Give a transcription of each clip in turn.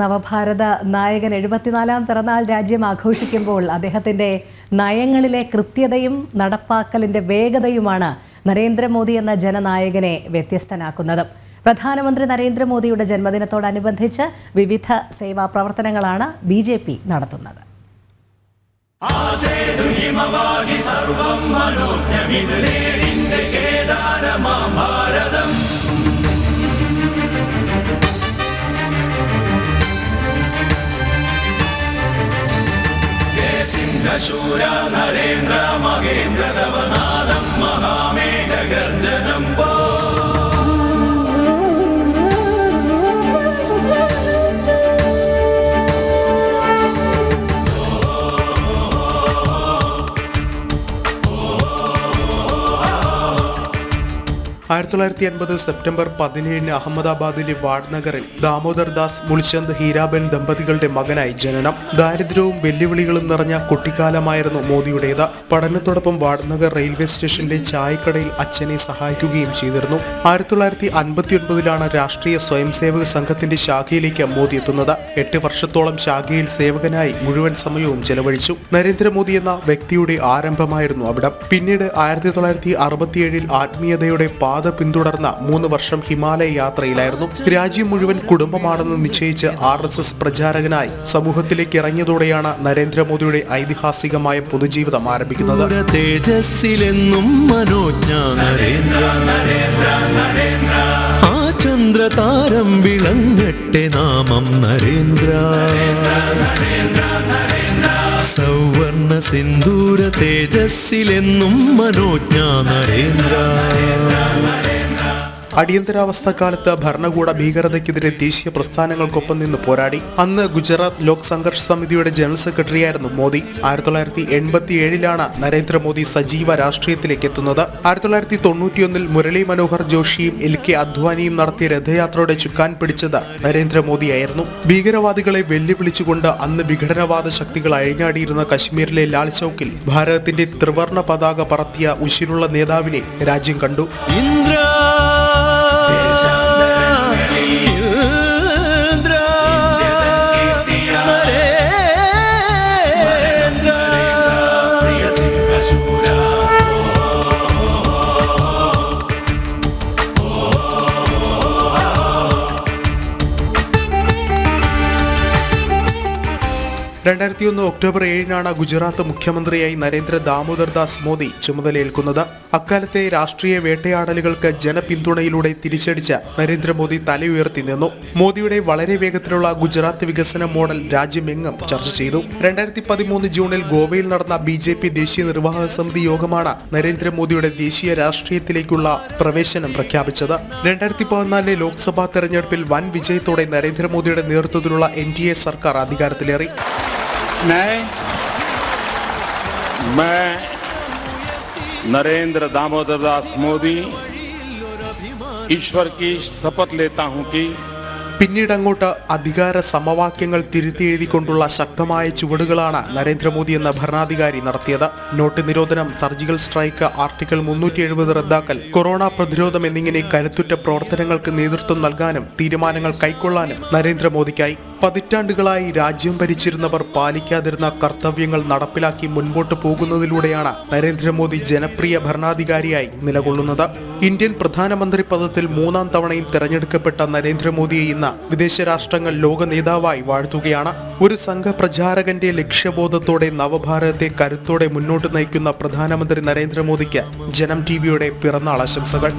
നവഭാരത നായകൻ എഴുപത്തിനാലാം പിറന്നാൾ രാജ്യം ആഘോഷിക്കുമ്പോൾ അദ്ദേഹത്തിന്റെ നയങ്ങളിലെ കൃത്യതയും നടപ്പാക്കലിന്റെ വേഗതയുമാണ് നരേന്ദ്രമോദി എന്ന ജനനായകനെ വ്യത്യസ്തനാക്കുന്നത്. പ്രധാനമന്ത്രി നരേന്ദ്രമോദിയുടെ ജന്മദിനത്തോടനുബന്ധിച്ച് വിവിധ സേവാ പ്രവർത്തനങ്ങളാണ് ബി ജെ പി നടത്തുന്നത്. മകേന്ദ്ര തവനാദം മഹാമേഘ ആയിരത്തി തൊള്ളായിരത്തി എൺപത് സെപ്റ്റംബർ പതിനേഴിന് അഹമ്മദാബാദിലെ വാഡ്നഗറിൽ ദാമോദർ ദാസ് മുൾചന്ദ് ഹീരാബൻ ദമ്പതികളുടെ മകനായി ജനനം. ദാരിദ്ര്യവും വെല്ലുവിളികളും നിറഞ്ഞ കുട്ടിക്കാലമായിരുന്നു മോദിയുടേത്. പഠനത്തോടൊപ്പം വാഡ്നഗർ റെയിൽവേ സ്റ്റേഷനിലെ ചായക്കടയിൽ അച്ഛനെ സഹായിക്കുകയും ചെയ്തിരുന്നു. ആയിരത്തി തൊള്ളായിരത്തി അൻപത്തി ഒൻപതിലാണ് രാഷ്ട്രീയ സ്വയംസേവക സംഘത്തിന്റെ ശാഖയിലേക്ക് മോദി എത്തുന്നത്. എട്ട് വർഷത്തോളം ശാഖയിൽ സേവകനായി മുഴുവൻ സമയവും ചെലവഴിച്ചു. നരേന്ദ്രമോദി എന്ന വ്യക്തിയുടെ ആരംഭമായിരുന്നു അവിടം. പിന്നീട് ആയിരത്തി തൊള്ളായിരത്തി അറുപത്തിയേഴിൽ ആത്മീയതയുടെ പാത പിന്തുടർന്ന മൂന്ന് വർഷം ഹിമാലയ യാത്രയിലായിരുന്നു. രാജ്യം മുഴുവൻ കുടുംബമാണെന്ന് നിശ്ചയിച്ച് ആർ എസ് എസ് പ്രചാരകനായി സമൂഹത്തിലേക്ക് ഇറങ്ങിയതോടെയാണ് നരേന്ദ്രമോദിയുടെ ഐതിഹാസികമായ പൊതുജീവിതം ആരംഭിക്കുന്നത്. തേജസ്സിലെന്നും മനോജ്ഞ നരേന്ദ്ര ആ ചന്ദ്രതാരം വിളങ്ങട്ടെ നാമം നരേന്ദ്ര. സൗവർണ സിന്ദൂര തേജസ്സിലെന്നും മനോജ്ഞ നരേന്ദ്ര. അടിയന്തരാവസ്ഥ കാലത്ത് ഭരണകൂട ഭീകരതയ്ക്കെതിരെ ദേശീയ പ്രസ്ഥാനങ്ങൾക്കൊപ്പം നിന്ന് പോരാടി. അന്ന് ഗുജറാത്ത് ലോക് സംഘർഷ് സമിതിയുടെ ജനറൽ സെക്രട്ടറിയായിരുന്നു മോദി. ആയിരത്തി തൊള്ളായിരത്തി എൺപത്തി ഏഴിലാണ് നരേന്ദ്രമോദി സജീവ രാഷ്ട്രീയത്തിലേക്ക് എത്തുന്നത്. ആയിരത്തി തൊള്ളായിരത്തി തൊണ്ണൂറ്റിയൊന്നിൽ മുരളി മനോഹർ ജോഷിയും എൽ കെ അദ്വാനിയും നടത്തിയ രഥയാത്രയുടെ ചുക്കാൻ പിടിച്ചത് നരേന്ദ്രമോദിയായിരുന്നു. ഭീകരവാദികളെ വെല്ലുവിളിച്ചുകൊണ്ട് അന്ന് വിഘടനവാദ ശക്തികൾ അഴിഞ്ഞാടിയിരുന്ന കശ്മീരിലെ ലാൽ ചൌക്കിൽ ഭാരതത്തിന്റെ ത്രിവർണ പതാക പറത്തിയ ഉശിരുള്ള നേതാവിനെ രാജ്യം കണ്ടു. ഇന്ദ്ര രണ്ടായിരത്തി ഒന്ന് ഒക്ടോബർ ഏഴിനാണ് ഗുജറാത്ത് മുഖ്യമന്ത്രിയായി നരേന്ദ്ര ദാമോദർ ദാസ് മോദി ചുമതലയേൽക്കുന്നത്. അക്കാലത്തെ രാഷ്ട്രീയ വേട്ടയാടലുകൾക്ക് ജനപിന്തുണയിലൂടെ തിരിച്ചടിച്ച നരേന്ദ്രമോദി തലയുയർത്തി നിന്നു. മോദിയുടെ വളരെ വേഗത്തിലുള്ള ഗുജറാത്ത് വികസന മോഡൽ രാജ്യമെങ്ങും ചർച്ച ചെയ്തു. രണ്ടായിരത്തി പതിമൂന്ന് ജൂണിൽ ഗോവയിൽ നടന്ന ബി ജെ പി ദേശീയ നിർവാഹക സമിതി യോഗമാണ് നരേന്ദ്രമോദിയുടെ ദേശീയ രാഷ്ട്രീയത്തിലേക്കുള്ള പ്രവേശനം പ്രഖ്യാപിച്ചത്. രണ്ടായിരത്തി പതിനാലിലെ ലോക്സഭാ തെരഞ്ഞെടുപ്പിൽ വൻ വിജയത്തോടെ നരേന്ദ്രമോദിയുടെ നേതൃത്വത്തിലുള്ള എൻ ഡി എ സർക്കാർ അധികാരത്തിലേറി. मैं मैं नरेंद्र दामोदर दास मोदी ईश्वर की शपथ लेता हूं कि പിന്നീട് അങ്ങോട്ട് അധികാര സമവാക്യങ്ങൾ തിരുത്തി എഴുതിക്കൊണ്ടുള്ള ശക്തമായ ചുവടുകളാണ് നരേന്ദ്രമോദി എന്ന ഭരണാധികാരി നടത്തിയത് നോട്ട് നിരോധനം സർജിക്കൽ സ്ട്രൈക്ക് ആർട്ടിക്കിൾ മുന്നൂറ്റി എഴുപത് റദ്ദാക്കൽ കൊറോണ പ്രതിരോധം എന്നിങ്ങനെ കരുത്തുറ്റ പ്രവർത്തനങ്ങൾക്ക് നേതൃത്വം നൽകാനും തീരുമാനങ്ങൾ കൈക്കൊള്ളാനും നരേന്ദ്രമോദിക്കായി പതിറ്റാണ്ടുകളായി രാജ്യം ഭരിച്ചിരുന്നവർ പാലിക്കാതിരുന്ന കർത്തവ്യങ്ങൾ നടപ്പിലാക്കി മുൻപോട്ട് പോകുന്നതിലൂടെയാണ് നരേന്ദ്രമോദി ജനപ്രിയ ഭരണാധികാരിയായി നിലകൊള്ളുന്നത്. ഇന്ത്യൻ പ്രധാനമന്ത്രി പദത്തിൽ മൂന്നാം തവണയും തെരഞ്ഞെടുക്കപ്പെട്ട നരേന്ദ്രമോദിയെ ഇന്ന് വിദേശ രാഷ്ട്രങ്ങൾ ലോക നേതാവായി വാഴ്ത്തുകയാണ്. ഒരു സംഘപ്രചാരകന്റെ ലക്ഷ്യബോധത്തോടെ നവഭാരതത്തെ കരുത്തോടെ മുന്നോട്ട് നയിക്കുന്ന പ്രധാനമന്ത്രി നരേന്ദ്രമോദിക്ക് ജനം ടിവിയുടെ പിറന്നാൾ ആശംസകൾ.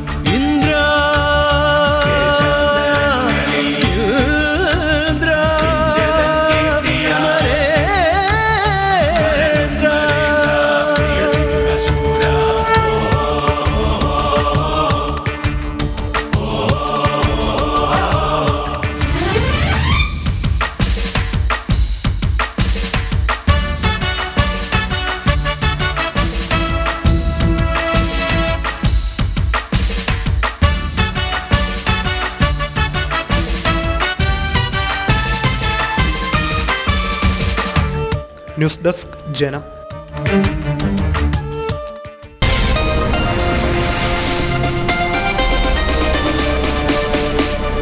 ന്യൂസ് ഡെസ്ക് ജനം.